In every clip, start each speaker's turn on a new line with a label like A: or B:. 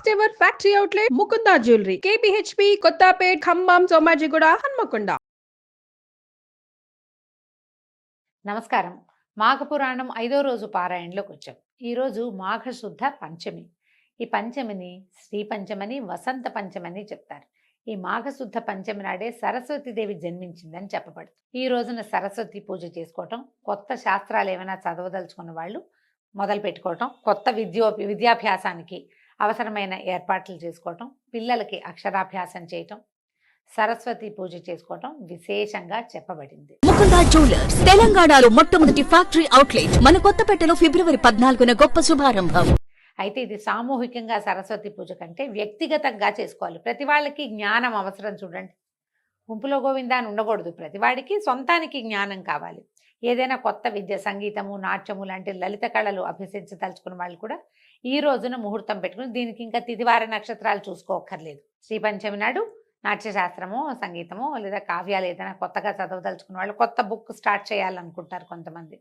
A: First ever factory outlet Mukunda jewellery KPHB Kothapet Khammam Somajiguda Hanamkonda
B: నమస్కారం. మాఘ పురాణం ఐదో రోజు పారాయణలోకి వచ్చాం. ఈరోజు మాఘశుద్ధ పంచమి. ఈ పంచమిని శ్రీ పంచమని వసంత పంచమని చెప్తారు. ఈ మాఘశుద్ధ పంచమి నాడే సరస్వతీదేవి జన్మించిందని చెప్పబడుతుంది. ఈ రోజున సరస్వతి పూజ చేసుకోవటం కొత్త శాస్త్రాలు ఏమైనా చదవదలుచుకున్న వాళ్ళు మొదలు పెట్టుకోవటం కొత్త విద్యో విద్యాభ్యాసానికి అవసరమైన ఏర్పాట్లు చేసుకోవటం పిల్లలకి అక్షరాభ్యాసం చేయటం సరస్వతి పూజ చేసుకోవటం విశేషంగా చెప్పబడింది.
C: ముకుంద జ్యువెలర్స్ తెలంగాణలో మొట్టమొదటి ఫ్యాక్టరీ అవుట్లెట్ మన కొత్తపేటలో ఫిబ్రవరి పద్నాలుగున గొప్ప శుభారంభం.
B: అయితే ఇది సామూహికంగా సరస్వతి పూజ కంటే వ్యక్తిగతంగా చేసుకోవాలి. ప్రతి వాళ్ళకి జ్ఞానం అవసరం చూడండి. గుంపులో గోవిందా అని ఉండకూడదు. ప్రతివాడికి సొంతానికి జ్ఞానం కావాలి. ఏదైనా కొత్త విద్య సంగీతము నాట్యము లాంటి లలిత కళలు అభ్యసించదలుచుకున్న వాళ్ళు కూడా ఈ రోజున ముహూర్తం పెట్టుకుని దీనికి ఇంకా తిదివార నక్షత్రాలు చూసుకోక్కర్లేదు. శ్రీ పంచమి నాడు నాట్యశాస్త్రము సంగీతము లేదా కావ్యాలు ఏదైనా కొత్తగా చదవదలుచుకున్న వాళ్ళు కొత్త బుక్ స్టార్ట్ చేయాలనుకుంటారు కొంతమంది.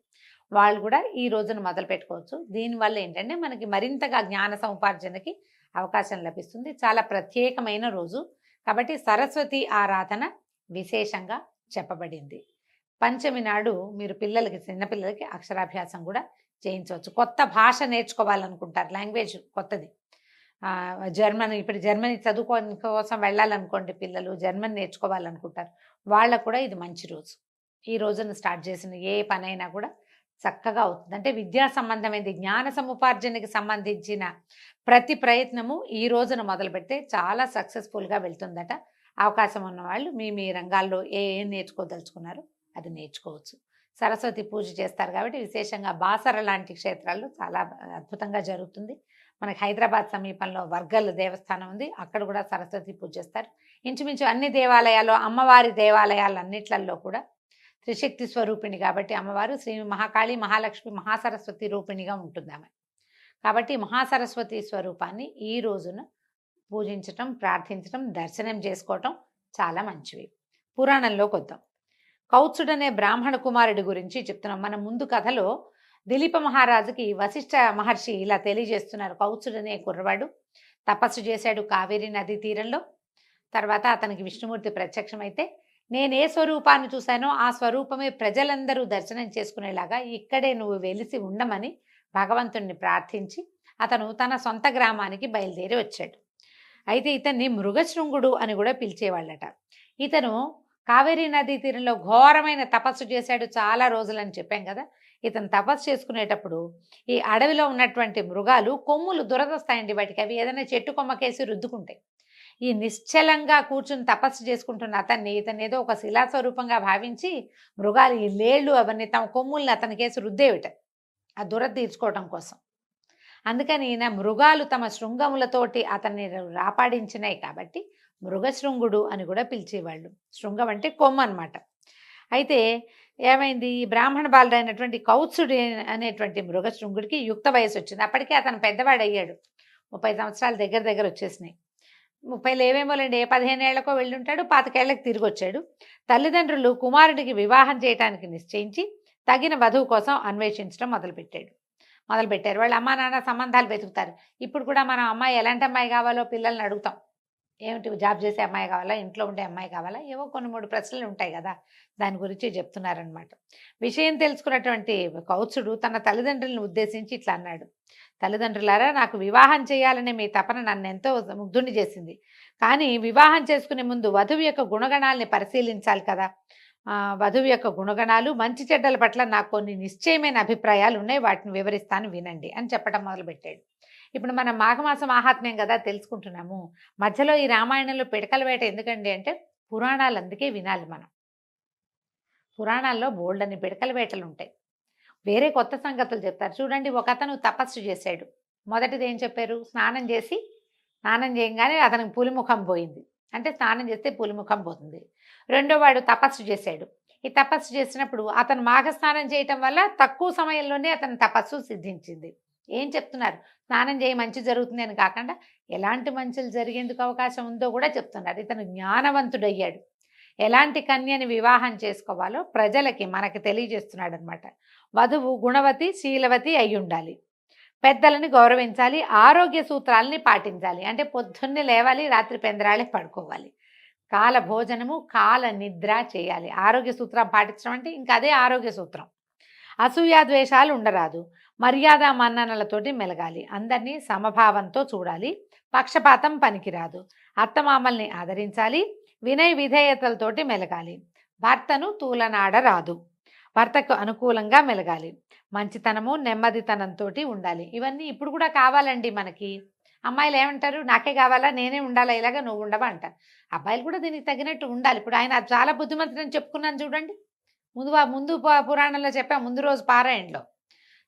B: వాళ్ళు కూడా ఈ రోజున మొదలు పెట్టుకోవచ్చు. దీనివల్ల ఏంటంటే మనకి మరింతగా జ్ఞాన సముపార్జనకి అవకాశం లభిస్తుంది. చాలా ప్రత్యేకమైన రోజు. కాబట్టి సరస్వతి ఆరాధన విశేషంగా చెప్పబడింది. పంచమి నాడు మీరు పిల్లలకి చిన్నపిల్లలకి అక్షరాభ్యాసం కూడా చేయించవచ్చు. కొత్త భాష నేర్చుకోవాలనుకుంటారు. లాంగ్వేజ్ కొత్తది. జర్మన్ ఇప్పుడు జర్మనీ చదువుకోని కోసం వెళ్ళాలనుకోండి పిల్లలు జర్మన్ నేర్చుకోవాలనుకుంటారు. వాళ్ళకు కూడా ఇది మంచి రోజు. ఈ రోజున స్టార్ట్ చేసిన ఏ పనైనా కూడా చక్కగా అవుతుంది. అంటే విద్యా సంబంధమైనది జ్ఞాన సముపార్జనకి సంబంధించిన ప్రతి ప్రయత్నము ఈ రోజున మొదలు పెడితే చాలా సక్సెస్ఫుల్గా వెళ్తుందట. అవకాశం ఉన్న వాళ్ళు మీ మీ రంగాల్లో ఏ ఏం నేర్చుకోదలుచుకున్నారో అది నేర్చుకోవచ్చు. సరస్వతి పూజ చేస్తారు కాబట్టి విశేషంగా బాసర లాంటి క్షేత్రాల్లో చాలా అద్భుతంగా జరుగుతుంది. మనకి హైదరాబాద్ సమీపంలో వర్గల్ దేవస్థానం ఉంది. అక్కడ కూడా సరస్వతి పూజ చేస్తారు. ఇంచుమించు అన్ని దేవాలయాలు అమ్మవారి దేవాలయాలన్నిట్లలో కూడా త్రిశక్తి స్వరూపిణి కాబట్టి అమ్మవారు శ్రీ మహాకాళి మహాలక్ష్మి మహాసరస్వతి రూపిణిగా ఉంటుంది ఆమె. కాబట్టి మహాసరస్వతి స్వరూపాన్ని ఈ రోజున పూజించటం ప్రార్థించటం దర్శనం చేసుకోవటం చాలా మంచివి. పురాణంలోకి వద్దాం. కౌత్సుడనే బ్రాహ్మణ కుమారుడి గురించి చెప్తున్నాం. మన ముందు కథలో దిలీప మహారాజుకి వశిష్ఠ మహర్షి ఇలా తెలియజేస్తున్నారు. కౌత్సుడనే కుర్రవాడు. తపస్సు చేశాడు కావేరీ నదీ తీరంలో. తర్వాత అతనికి విష్ణుమూర్తి ప్రత్యక్షమైతే నేను ఏ స్వరూపాన్ని చూశానో ఆ స్వరూపమే ప్రజలందరూ దర్శనం చేసుకునేలాగా ఇక్కడే నువ్వు వెలిసి ఉండమని భగవంతుణ్ణి ప్రార్థించి అతను తన సొంత గ్రామానికి బయలుదేరి వచ్చాడు. అయితే ఇతన్ని మృగశృంగుడు అని కూడా పిలిచేవాళ్ళట. ఇతను కావేరీ నదీ తీరంలో ఘోరమైన తపస్సు చేశాడు చాలా రోజులని చెప్పాం కదా. ఇతను తపస్సు చేసుకునేటప్పుడు ఈ అడవిలో ఉన్నటువంటి మృగాలు కొమ్ములు దురదొస్తాయండి వాటికి. అవి ఏదైనా చెట్టు కొమ్మకేసి రుద్దుకుంటాయి. ఈ నిశ్చలంగా కూర్చుని తపస్సు చేసుకుంటున్న అతన్ని ఇతను ఏదో ఒక శిలాస్వరూపంగా భావించి మృగాలు ఈ లేళ్ళు అవన్నీ తమ కొమ్ముల్ని అతనికేసి రుద్దేవిట. ఆ దురద తీర్చుకోవటం కోసం. అందుకని ఈయన మృగాలు తమ శృంగములతోటి అతన్ని రాపాడించినాయి కాబట్టి మృగశృంగుడు అని కూడా పిలిచేవాళ్ళు. శృంగం అంటే కొమ్మ అనమాట అయితే ఏమైంది? బ్రాహ్మణ బ్రాహ్మణ బాలుడైనటువంటి కౌత్సుడు అనేటువంటి మృగశృంగుడికి యుక్త వయసు వచ్చింది. అప్పటికే అతను పెద్దవాడు అయ్యాడు ముప్పై సంవత్సరాల దగ్గర దగ్గర వచ్చేసినాయి. ముప్పైలో ఏమేమోలేండి ఏ పదిహేను ఏళ్ళకో వెళ్ళుంటాడు పాతికేళ్ళకు తిరిగి వచ్చాడు. తల్లిదండ్రులు కుమారుడికి వివాహం చేయడానికి నిశ్చయించి తగిన వధువు కోసం అన్వేషించడం మొదలుపెట్టాడు. మొదలుపెట్టారు. వాళ్ళ అమ్మా నాన్న సంబంధాలు వెతుకుతారు. ఇప్పుడు కూడా మనం అమ్మాయి ఎలాంటి అమ్మాయి కావాలో పిల్లల్ని అడుగుతాం. ఏమిటి జాబ్ చేసే అమ్మాయి కావాలా ఇంట్లో ఉండే అమ్మాయి కావాలా ఏవో కొన్ని మూడు ప్రశ్నలు ఉంటాయి కదా దాని గురించి చెప్తున్నారనమాట విషయం తెలుసుకున్నటువంటి కౌత్సుడు తన తల్లిదండ్రులను ఉద్దేశించి ఇట్లా అన్నాడు. తల్లిదండ్రులారా నాకు వివాహం చేయాలనే మీ తపన నన్ను ఎంతో ముగ్ధుని చేసింది. కానీ వివాహం చేసుకునే ముందు వధువు యొక్క గుణగణాలని పరిశీలించాలి కదా. వధువు యొక్క గుణగణాలు మంచి చెడ్డల పట్ల నాకు కొన్ని నిశ్చయమైన అభిప్రాయాలు ఉన్నాయి వాటిని వివరిస్తాను వినండి అని చెప్పడం మొదలుపెట్టాడు. ఇప్పుడు మనం మాఘమాసం ఆహాత్మ్యం కదా తెలుసుకుంటున్నాము. మధ్యలో ఈ రామాయణంలో పిడకల వేట ఎందుకండి అంటే పురాణాలు అందుకే వినాలి మనం. పురాణాల్లో బోల్డని పిడకల వేటలు ఉంటాయి. వేరే కొత్త సంగతులు చెప్తారు. చూడండి ఒక అతను తపస్సు చేశాడు. మొదటిది ఏం చెప్పారు? స్నానం చేసి స్నానం చేయగానే అతనికి పులిముఖం పోయింది. అంటే స్నానం చేస్తే పులిముఖం పోతుంది. రెండో వాడు తపస్సు చేశాడు. ఈ తపస్సు చేసినప్పుడు అతను మాఘ స్నానం చేయటం వల్ల తక్కువ సమయంలోనే అతని తపస్సు సిద్ధించింది. ఏం చెప్తున్నారు? స్నానం చేయి మంచి జరుగుతుంది అని కాకుండా ఎలాంటి మంచులు జరిగేందుకు అవకాశం ఉందో కూడా చెప్తున్నారు. ఇతను జ్ఞానవంతుడయ్యాడు. ఎలాంటి కన్యని వివాహం చేసుకోవాలో ప్రజలకి మనకి తెలియజేస్తున్నాడు అనమాట వధువు గుణవతి శీలవతి అయి ఉండాలి. పెద్దలని గౌరవించాలి ఆరోగ్య సూత్రాలని పాటించాలి. అంటే పొద్దున్నే లేవాలి రాత్రి పెందరాళే పడుకోవాలి. కాల భోజనము కాల నిద్ర చేయాలి. ఆరోగ్య సూత్రం పాటించడం అంటే ఇంకా అదే ఆరోగ్య సూత్రం. అసూయాద్వేషాలు ఉండరాదు. మర్యాద మన్ననలతోటి మెలగాలి. అందరినీ సమభావంతో చూడాలి. పక్షపాతం పనికిరాదు. అత్తమామల్ని ఆదరించాలి. వినయ విధేయతలతోటి మెలగాలి. భర్తను తూలనాడరాదు భర్తకు అనుకూలంగా మెలగాలి. మంచితనము నెమ్మదితనంతో ఉండాలి. ఇవన్నీ ఇప్పుడు కూడా కావాలండి మనకి. అమ్మాయిలు ఏమంటారు నాకే కావాలా? నేనే ఉండాలా? ఇలాగా నువ్వు ఉండవా? అంటారు. అబ్బాయిలు కూడా దీనికి తగినట్టు ఉండాలి. ఇప్పుడు ఆయన చాలా బుద్ధిమంతుడని చెప్పుకున్నాను చూడండి. ముందు ముందు పురాణంలో చెప్పా ముందు రోజు పారాయణలో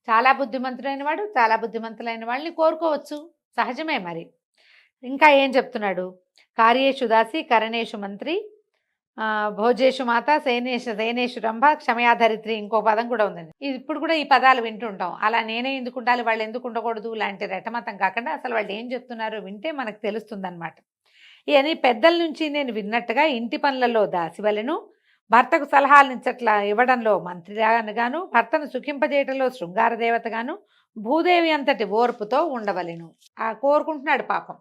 B: చాలా బుద్ధిమంతుడైన వాడు చాలా బుద్ధిమంతులైన వాళ్ళని కోరుకోవచ్చు. సహజమే మరి. ఇంకా ఏం చెప్తున్నాడు? కార్యేషు దాసి కరణేషు మంత్రి భోజేషు మాత సేనేషు సేనేషు రంభ క్షమయాధరిత్రి ఇంకో పదం కూడా ఉందండి. ఇది ఇప్పుడు కూడా ఈ పదాలు వింటుంటాం. అలా నేనే ఎందుకు ఉండాలి? వాళ్ళు ఎందుకు ఉండకూడదు? లాంటి రెటమతం కాకుండా అసలు వాళ్ళు ఏం చెప్తున్నారో వింటే మనకు తెలుస్తుంది అనమాట ఇవన్నీ పెద్దల నుంచి నేను విన్నట్టుగా ఇంటి పనులలో దాసివలను భర్తకు సలహాలు ఇచ్చట్ల ఇవ్వడంలో మంత్రిగాను భర్తను సుఖింపజేయటంలో శృంగార దేవతగాను భూదేవి అంతటి ఓర్పుతో ఉండవలెను. ఆ కోరుకుంటున్నాడు పాపం.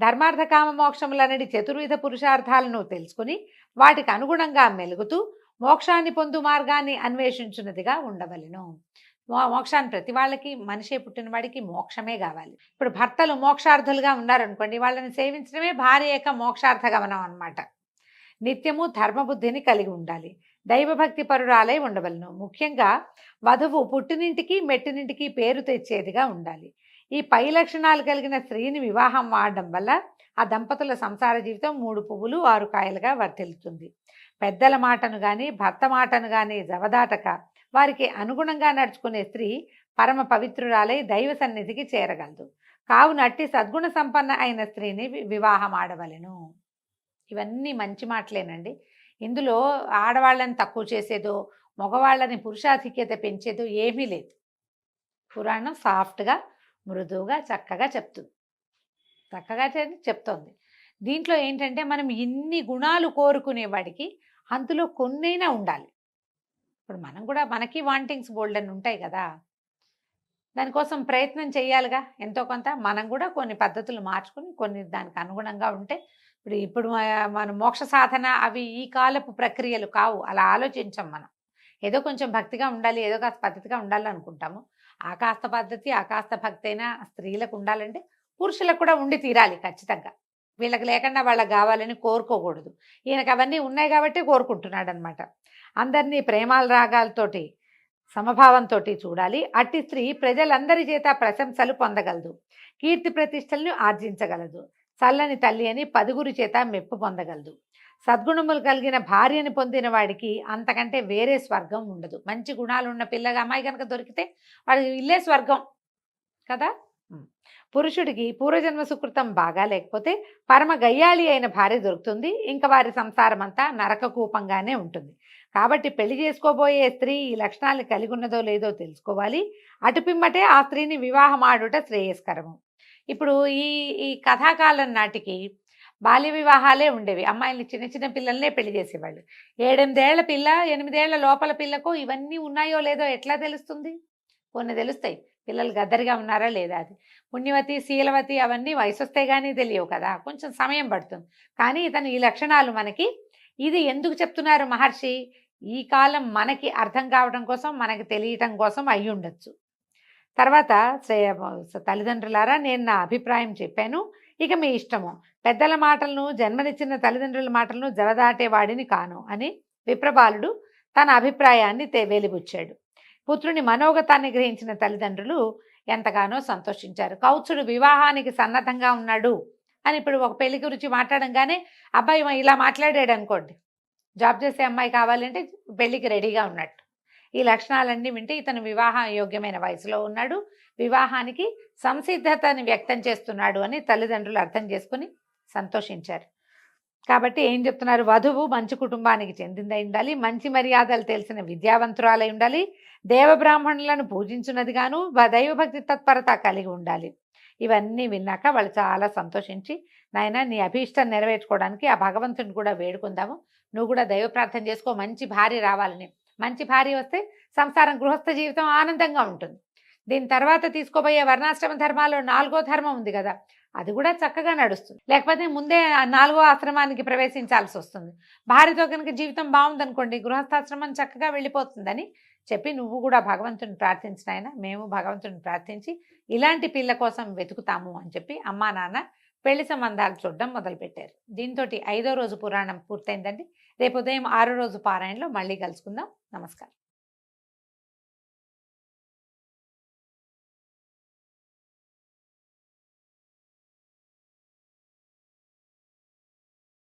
B: ధర్మార్థ కామ మోక్షములనడి చతుర్విధ పురుషార్థాలను తెలుసుకుని వాటికి అనుగుణంగా మెలుగుతూ మోక్షాన్ని పొందు మార్గాన్ని అన్వేషించున్నదిగా ఉండవలెను. మోక్షాన్ని ప్రతి వాళ్ళకి మనిషే పుట్టిన వాడికి మోక్షమే కావాలి. ఇప్పుడు భర్తలు మోక్షార్థులుగా ఉన్నారనుకోండి వాళ్ళని సేవించడమే భార్య యొక్క మోక్షార్థ గమనం అనమాట నిత్యము ధర్మబుద్ధిని కలిగి ఉండాలి. దైవభక్తి పరురాలై ఉండవలను. ముఖ్యంగా వధువు పుట్టినింటికి మెట్టినింటికి పేరు తెచ్చేదిగా ఉండాలి. ఈ పై లక్షణాలు కలిగిన స్త్రీని వివాహం ఆడడం వల్ల ఆ దంపతుల సంసార జీవితం మూడు పువ్వులు ఆరు కాయలుగా వర్తిల్లుతుంది. పెద్దల మాటను కానీ భర్త మాటను కానీ జవదాటక వారికి అనుగుణంగా నడుచుకునే స్త్రీ పరమ పవిత్రురాలై దైవ సన్నిధికి చేరగలదు. కావునట్టి సద్గుణ సంపన్న అయిన స్త్రీని వివాహం ఆడవలెను. ఇవన్నీ మంచి మాటలేనండి. ఇందులో ఆడవాళ్ళని తక్కువ చేసేదో మగవాళ్ళని పురుషాధిక్యత పెంచేదో ఏమీ లేదు. పురాణం సాఫ్ట్గా మృదువుగా చక్కగా చెప్తుంది. చక్కగా చెప్తోంది. దీంట్లో ఏంటంటే మనం ఇన్ని గుణాలు కోరుకునేవాడికి అందులో కొన్నైనా ఉండాలి. ఇప్పుడు మనం కూడా మనకి వాంటింగ్స్ బోల్డ్ అని ఉంటాయి కదా! దానికోసం ప్రయత్నం చేయాలిగా ఎంతో కొంత. మనం కూడా కొన్ని పద్ధతులు మార్చుకుని కొన్ని దానికి అనుగుణంగా ఉంటే ఇప్పుడు ఇప్పుడు మన మోక్ష సాధన అవి ఈ కాలపు ప్రక్రియలు కావు. అలా ఆలోచించాం మనం. ఏదో కొంచెం భక్తిగా ఉండాలి ఏదో కాస్త పద్ధతిగా ఉండాలి అనుకుంటాము ఆ కాస్త పద్ధతి ఆ కాస్త భక్తి అయినా స్త్రీలకు ఉండాలంటే పురుషులకు కూడా ఉండి తీరాలి ఖచ్చితంగా. వీళ్ళకి లేకుండా వాళ్ళకి కావాలని కోరుకోకూడదు. ఈయనకు అవన్నీ ఉన్నాయి కాబట్టి కోరుకుంటున్నాడు అనమాట అందరినీ ప్రేమాల రాగాలతోటి సమభావంతో చూడాలి. అట్టి స్త్రీ ప్రజలందరి చేత ప్రశంసలు పొందగలదు. కీర్తి ప్రతిష్టలను ఆర్జించగలదు. చల్లని తల్లి అని పదుగురి చేత మెప్పు పొందగలదు. సద్గుణములు కలిగిన భార్యని పొందిన వాడికి అంతకంటే వేరే స్వర్గం ఉండదు. మంచి గుణాలు ఉన్న పిల్లగా అమ్మాయి కనుక దొరికితే వాడికి ఇల్లే స్వర్గం కదా? పురుషుడికి పూర్వజన్మ సుకృతం బాగా లేకపోతే పరమ గయ్యాళి అయిన భార్య దొరుకుతుంది. ఇంకా వారి సంసారం అంతా నరకకూపంగానే ఉంటుంది. కాబట్టి పెళ్ళి చేసుకోబోయే స్త్రీ ఈ లక్షణాలు కలిగి ఉన్నదో లేదో తెలుసుకోవాలి. అటుపిమ్మటే ఆ స్త్రీని వివాహం ఆడుట శ్రేయస్కరము. ఇప్పుడు ఈ ఈ కథాకాలం నాటికి బాల్య వివాహాలే ఉండేవి. అమ్మాయిల్ని చిన్న చిన్న పిల్లల్నే పెళ్ళి చేసేవాళ్ళు. ఏడెనిమిదేళ్ళ పిల్ల ఎనిమిదేళ్ళ లోపల పిల్లకు ఇవన్నీ ఉన్నాయో లేదో ఎట్లా తెలుస్తుంది? కొన్ని తెలుస్తాయి. పిల్లలు గద్దరిగా ఉన్నారా లేదా అది? పుణ్యవతి శీలవతి అవన్నీ వయసు వస్తే కానీ తెలియవు కదా. కొంచెం సమయం పడుతుంది. కానీ ఇతను ఈ లక్షణాలు మనకి ఇది ఎందుకు చెప్తున్నారు మహర్షి? ఈ కాలం మనకి అర్థం కావడం కోసం మనకి తెలియటం కోసం అయ్యుండొచ్చు. తర్వాత తల్లిదండ్రులారా నేను నా అభిప్రాయం చెప్పాను. ఇక మీ ఇష్టము. పెద్దల మాటలను జన్మనిచ్చిన తల్లిదండ్రుల మాటలను జవదాటేవాడిని కాను అని విప్రబాలుడు తన అభిప్రాయాన్ని తె- వెలిబుచ్చాడు. పుత్రుని మనోగతాన్ని గ్రహించిన తల్లిదండ్రులు ఎంతగానో సంతోషించారు. కౌచుడు వివాహానికి సన్నద్ధంగా ఉన్నాడు అని ఇప్పుడు ఒక పెళ్ళి గురించి మాట్లాడంగానే అబ్బాయి ఇలా మాట్లాడాడు అనుకోండి. జాబ్ చేసే అమ్మాయి కావాలంటే పెళ్ళికి రెడీగా ఉన్నట్టు. ఈ లక్షణాలన్నీ వింటే ఇతను వివాహ యోగ్యమైన వయసులో ఉన్నాడు. వివాహానికి సంసిద్ధతని వ్యక్తం చేస్తున్నాడు అని తల్లిదండ్రులు అర్థం చేసుకుని సంతోషించారు. కాబట్టి ఏం చెప్తున్నారు? వధువు మంచి కుటుంబానికి చెందిందై ఉండాలి. మంచి మర్యాదలు తెలిసిన విద్యావంతురాలై ఉండాలి. దేవబ్రాహ్మణులను పూజించున్నది గాను దైవభక్తి తత్పరత కలిగి ఉండాలి. ఇవన్నీ విన్నాక వాళ్ళు చాలా సంతోషించి నాయన నీ అభీష్టం నెరవేర్చుకోవడానికి ఆ భగవంతుని కూడా వేడుకుందాము. నువ్వు కూడా దైవ ప్రార్థన చేసుకో. మంచి భార్య రావాలని మంచి భార్య వస్తే సంసారం గృహస్థ జీవితం ఆనందంగా ఉంటుంది. దీని తర్వాత తీసుకోబోయే వర్ణాశ్రమ ధర్మాల్లో నాలుగో ధర్మం ఉంది కదా అది కూడా చక్కగా నడుస్తుంది. లేకపోతే ముందే ఆ నాలుగో ఆశ్రమానికి ప్రవేశించాల్సి వస్తుంది. భార్యతో కనుక జీవితం బాగుందనుకోండి గృహస్థాశ్రమం చక్కగా వెళ్ళిపోతుందని చెప్పి నువ్వు కూడా భగవంతుని ప్రార్థించిన ఆయన మేము భగవంతుని ప్రార్థించి ఇలాంటి పిల్ల కోసం వెతుకుతాము అని చెప్పి అమ్మా నాన్న పెళ్ళి సంబంధాలు చూడడం మొదలుపెట్టారు. దీంతో ఐదో రోజు పురాణం పూర్తయిందండి. రేపు ఉదయం ఆరో రోజు పారాయణలో మళ్ళీ కలుసుకుందాం. నమస్కారం